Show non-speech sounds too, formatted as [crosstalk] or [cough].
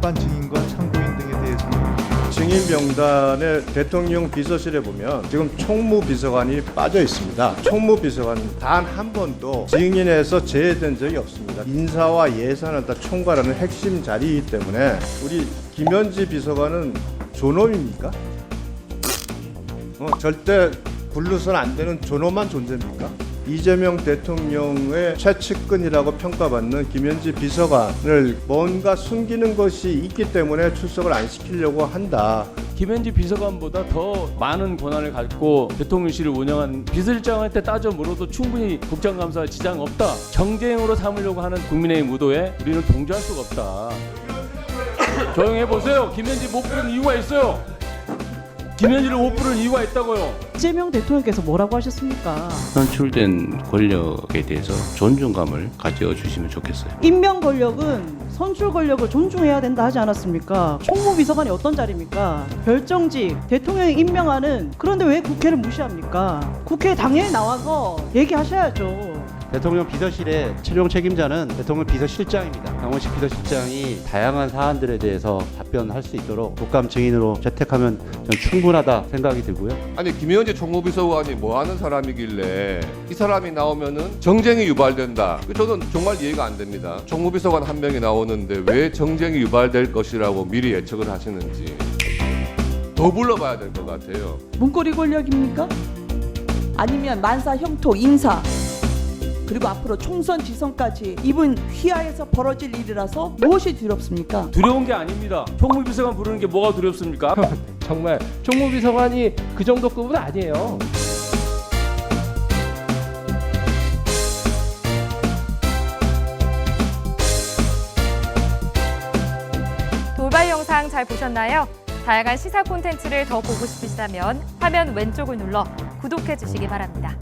증인과 참고인 등에 대해서는 증인 명단에 대통령 비서실에 보면 지금 총무비서관이 빠져 있습니다. 총무비서관 단 한 번도 증인에서 제외된 적이 없습니다. 인사와 예산을 다 총괄하는 핵심 자리이기 때문에 우리 김현지 비서관은 존엄입니까? 어, 절대 불러서는 안 되는 존엄한 존재입니까? 이재명 대통령의 최측근이라고 평가받는 김현지 비서관을 뭔가 숨기는 것이 있기 때문에 출석을 안 시키려고 한다. 김현지 비서관보다 더 많은 권한을 갖고 대통령실을 운영한 비서실장한테 따져 물어도 충분히 국정감사 지장 없다. 정쟁으로 삼으려고 하는 국민의힘 의도에 우리는 동조할 수가 없다. 조용해 보세요. 김현지 못 부른 이유가 있어요. 김현지를 못 부른 이유가 있다고요. 이재명 대통령께서 뭐라고 하셨습니까? 선출된 권력에 대해서 존중감을 가져주시면 좋겠어요. 임명 권력은 선출 권력을 존중해야 된다 하지 않았습니까? 총무비서관이 어떤 자리입니까? 별정직 대통령이 임명하는 그런데 왜 국회를 무시합니까? 국회에 당연히 나와서 얘기하셔야죠. 대통령 비서실의 최종 책임자는 대통령 비서실장입니다. 강원식 비서실장이 다양한 사안들에 대해서 답변할 수 있도록 독감 증인으로 채택하면 전 충분하다 생각이 들고요. 아니 김현지 총무비서관이 뭐 하는 사람이길래 이 사람이 나오면은 정쟁이 유발된다. 저는 정말 이해가 안 됩니다. 총무비서관 한 명이 나오는데 왜 정쟁이 유발될 것이라고 미리 예측을 하시는지 더 불러봐야 될 것 같아요. 문고리 권력입니까? 아니면 만사 형통 인사 그리고 앞으로 총선 지선까지 이분 휘하에서 벌어질 일이라서 무엇이 두렵습니까? 두려운 게 아닙니다. 총무비서관 부르는 게 뭐가 두렵습니까? [laughs] 정말 총무비서관이 그 정도 급은 아니에요. 돌발 영상 잘 보셨나요? 다양한 시사 콘텐츠를 더 보고 싶으시다면 화면 왼쪽을 눌러 구독해 주시기 바랍니다.